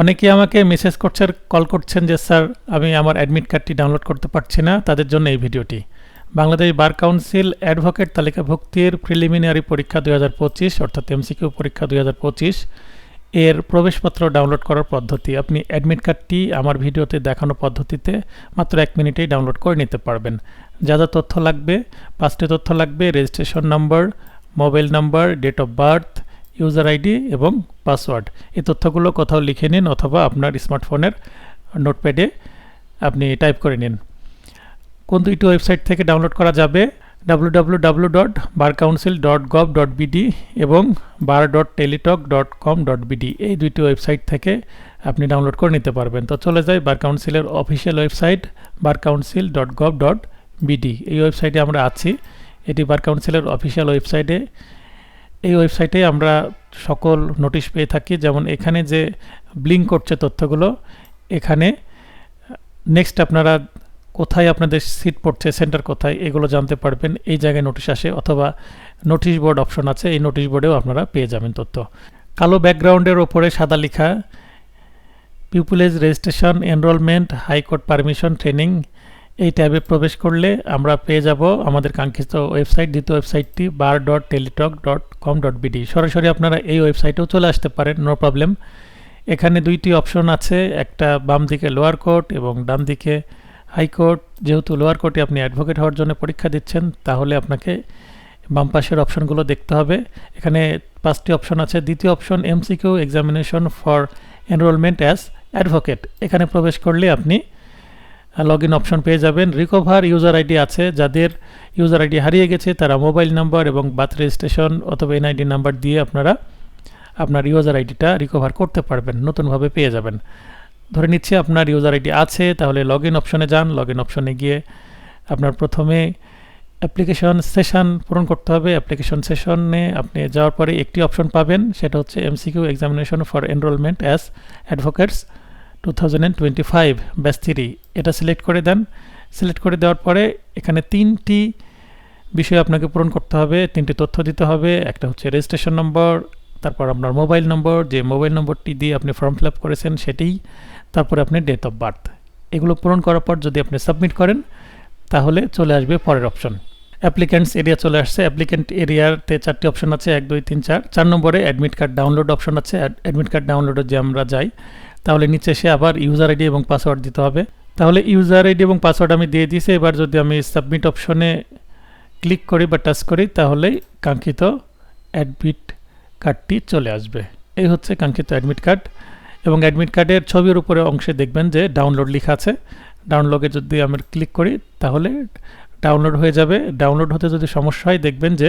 অনেকেই আমাকে মেসেজ করছেন কল করছেন যে, স্যার, আমি আমার অ্যাডমিট কার্ডটি ডাউনলোড করতে পারছি না, তাদের জন্য এই ভিডিওটি। বাংলাদেশ বার কাউন্সিল অ্যাডভোকেট তালিকাভুক্তির প্রিলিমিনারি পরীক্ষা দুই হাজার পঁচিশ, অর্থাৎ এমসিকিউ পরীক্ষা দুই হাজার পঁচিশ, এর প্রবেশপত্র ডাউনলোড করার পদ্ধতি। আপনি অ্যাডমিট কার্ডটি আমার ভিডিওতে দেখানো পদ্ধতিতে মাত্র এক মিনিটেই ডাউনলোড করে নিতে পারবেন। যা যা তথ্য লাগবে, পাঁচটি তথ্য লাগবে registration number mobile number date of birth user ID এবং পাসওয়ার্ড। এই তথ্যগুলো কোথাও লিখে নিন অথবা আপনার স্মার্টফোনের নোটপ্যাডে আপনি টাইপ করে নিন। কোন দুইটি ওয়েবসাইট থেকে ডাউনলোড করা যাবে? W dot bar council dot gov dot BD এবং bar dot Teletalk dot com dot BD এই দুইটি ওয়েবসাইট থেকে আপনি ডাউনলোড করে নিতে পারবেন। তো চলে যাই বার কাউন্সিলের official website bar council dot gov dot BD এই ওয়েবসাইটে আমরা আছি। এটি বার কাউন্সিলের অফিসিয়াল ওয়েবসাইটে এই ওয়েবসাইটে আমরা সকল নোটিশ পেয়ে থাকি। যেমন এখানে যে ব্লিঙ্ক করছে তথ্যগুলো, এখানে নেক্সট আপনারা কোথায় আপনাদের সিট পড়ছে সেন্টার কোথায়, এগুলো জানতে পারবেন। এই জায়গায় নোটিশ আসে অথবা নোটিশ বোর্ড অপশন আছে, এই নোটিশ বোর্ডেও আপনারা পেয়ে যাবেন তথ্য। কালো ব্যাকগ্রাউন্ডের ওপরে সাদা লেখা পিপুলেজ registration enrolment high court permission training এই ট্যাবে প্রবেশ করলে আমরা পেয়ে যাব আমাদের কাঙ্ক্ষিত ওয়েবসাইট, দ্বিতীয় ওয়েবসাইটটি bar dot Teletalk dot com dot BD সরাসরি আপনারা এই ওয়েবসাইটেও চলে আসতে পারেন নো প্রবলেম এখানে দুইটি অপশন আছে, একটা বাম দিকে লোয়ার কোর্ট এবং ডান দিকে হাইকোর্ট যেহেতু লোয়ার কোর্টে আপনি অ্যাডভোকেট হওয়ার জন্য পরীক্ষা দিচ্ছেন, তাহলে আপনাকে বাম পাশের অপশনগুলো দেখতে হবে। এখানে পাঁচটি অপশন আছে, দ্বিতীয় option MCQ examination for enrolment as advocate এখানে প্রবেশ করলে আপনি লগ ইন অপশন পেয়ে যাবেন। রিকভার ইউজার আইডি আছে। যাদের ইউজার আইডি হারিয়ে গেছে, তারা মোবাইল নাম্বার এবং বার্থ রেজিস্ট্রেশন অথবা এনআইডি নাম্বার দিয়ে আপনারা আপনার ইউজার আইডিটা রিকভার করতে পারবেন, নতুনভাবে পেয়ে যাবেন। ধরে নিচ্ছি আপনার ইউজার আইডি আছে, তাহলে লগ ইন অপশনে যান। লগ ইন অপশনে গিয়ে আপনার প্রথমে অ্যাপ্লিকেশন সেশন পূরণ করতে হবে। অ্যাপ্লিকেশন সেশনে আপনি যাওয়ার পরে একটি অপশন পাবেন, সেটা হচ্ছে MCQ examination for enrolment as advocates two ব্যাস থ্রি এটা সিলেক্ট করে দেন। সিলেক্ট করে দেওয়ার পরে এখানে তিনটি বিষয় আপনাকে পূরণ করতে হবে। তিনটি তথ্য দিতে হবে। একটা হচ্ছে রেজিস্ট্রেশন নম্বর তারপর আপনার মোবাইল নম্বর যে মোবাইল নম্বরটি দিয়ে আপনি ফর্ম ফিল করেছেন সেটি। তারপরে আপনি ডেট অফ বার্থ এগুলো পূরণ করার পর যদি আপনি সাবমিট করেন, তাহলে চলে আসবে পরের অপশন অ্যাপ্লিক্যান্টস এরিয়া চলে আসছে। অ্যাপ্লিক্যান্ট এরিয়াতে চারটি অপশন আছে। এক, দুই, তিন, চার। চার নম্বরে অ্যাডমিট কার্ড ডাউনলোড অপশন আছে। অ্যাডমিট কার্ড ডাউনলোডে যে আমরা যাই তাহলে নিচে এসে আবার ইউজার আইডি এবং পাসওয়ার্ড দিতে হবে। তাহলে ইউজার আইডি এবং পাসওয়ার্ড আমি দিয়ে দিয়েছি। এবার যদি আমি সাবমিট অপশনে ক্লিক করি বা টাচ করি, তাহলে কাঙ্ক্ষিত অ্যাডমিট কার্ডটি চলে আসবে। এই হচ্ছে কাঙ্ক্ষিত অ্যাডমিট কার্ড এবং অ্যাডমিট কার্ডের ছবির উপরে অংশে দেখবেন যে ডাউনলোড লেখা আছে। ডাউনলোডে যদি আমি ক্লিক করি, তাহলে ডাউনলোড হয়ে যাবে। ডাউনলোড হতে যদি সমস্যা হয়, দেখবেন যে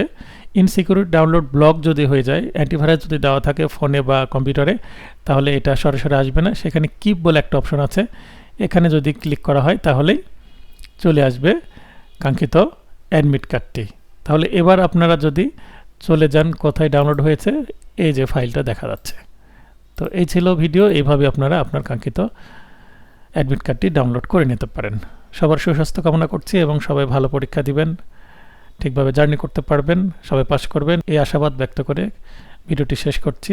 ইনসিকিউরিটি ডাউনলোড ব্লক যদি হয়ে যায় অ্যান্টিভাইরাস যদি দেওয়া থাকে ফোনে বা কম্পিউটারে তাহলে এটা সরাসরি আসবে না। সেখানে কিপ বলে একটা অপশন আছে। এখানে যদি ক্লিক করা হয়, তাহলেই চলে আসবে কাঙ্ক্ষিত অ্যাডমিট কার্ডটি তাহলে এবার আপনারা যদি চলে যান, কোথায় ডাউনলোড হয়েছে, এই যে ফাইলটা দেখা যাচ্ছে। তো এই ছিল ভিডিও এইভাবে আপনারা আপনার কাঙ্ক্ষিত অ্যাডমিট কার্ডটি ডাউনলোড করে নিতে পারেন। সবার সুস্বাস্থ্য কামনা করছি এবং সবাই ভালো পরীক্ষা দিবেন, ঠিকভাবে জার্নি করতে পারবেন, সবাই পাশ করবেন। এই আশাবাদ ব্যক্ত করে ভিডিওটি শেষ করছি।